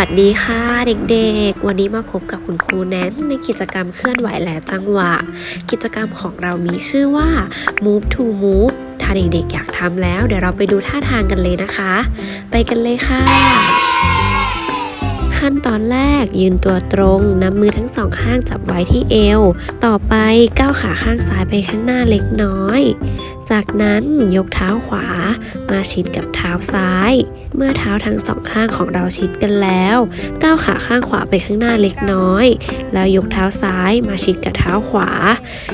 ัสดีค่ะเด็กๆ วันนี้มาพบกับคุณครูแนนในกิจกรรมเคลื่อนไหวและจังหวะ กิจกรรมของเรามีชื่อว่า move to move ถ้าเด็กๆ อยากทำแล้วเดี๋ยวเราไปดูท่าทางกันเลยนะคะ ไปกันเลยค่ะ ขั้นตอนแรกยืนตัวตรงนำมือทั้งสองข้างจับไว้ที่เอว ต่อไปก้าวขาข้างซ้ายไปข้างหน้าเล็กน้อย จากนั้นยกเท้าขวามาชิดกับเท้าซ้าย เมื่อเท้าทั้งสองข้างของเราชิดกันแล้วก้าวขาข้างขวาไปข้างหน้าเล็กน้อย แล้วยกเท้าซ้ายมาชิดกับเท้าขวา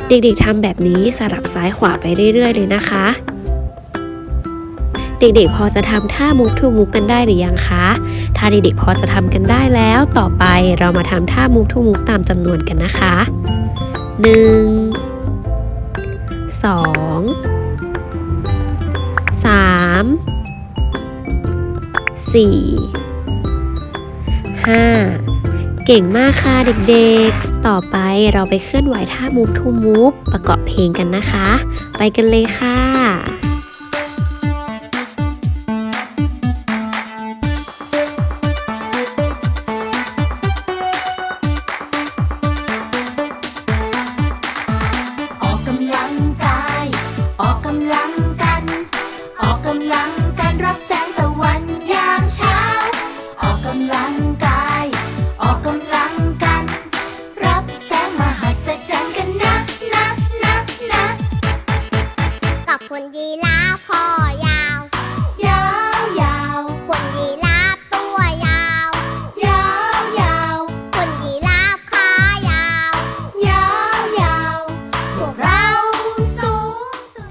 เด็กๆทำแบบนี้สลับซ้ายขวาไปเรื่อยๆ เลยนะคะ เด็กๆพอจะทำท่ามุกทูมุกกันได้หรือยังคะ ถ้าเด็กๆพอจะทำกันได้แล้ว ต่อไปเรามาทำท่ามุกทูมุกตามจำนวนกันนะคะ 1 2 4 5 เก่งมากค่ะเด็กๆ ต่อไปเราไปเคลื่อนไหวท่ามุกทูมุกประกอบเพลงกันนะคะ ไปกันเลยค่ะออกกำลังกายออกกำลังกัน ออกกำลังกันรับแสง คนยี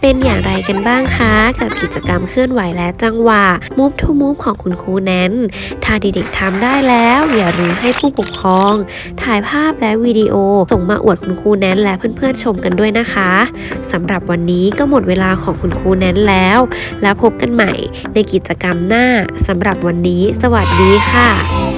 เป็นอย่างไรกันบ้างคะ กับกิจกรรมเคลื่อนไหวและจังหวะ Move to Move ของคุณครูแนนถ้าเด็กๆทำได้แล้ว อย่าลืมให้ผู้ปกครอง ถ่ายภาพและวิดีโอ ส่งมาอวดคุณครูแนนและเพื่อนๆชมกันด้วยนะคะสำหรับวันนี้ก็หมดเวลาของคุณครูแนนแล้ว แล้วพบกันใหม่ในกิจกรรมหน้าสำหรับวันนี้ สวัสดีค่ะ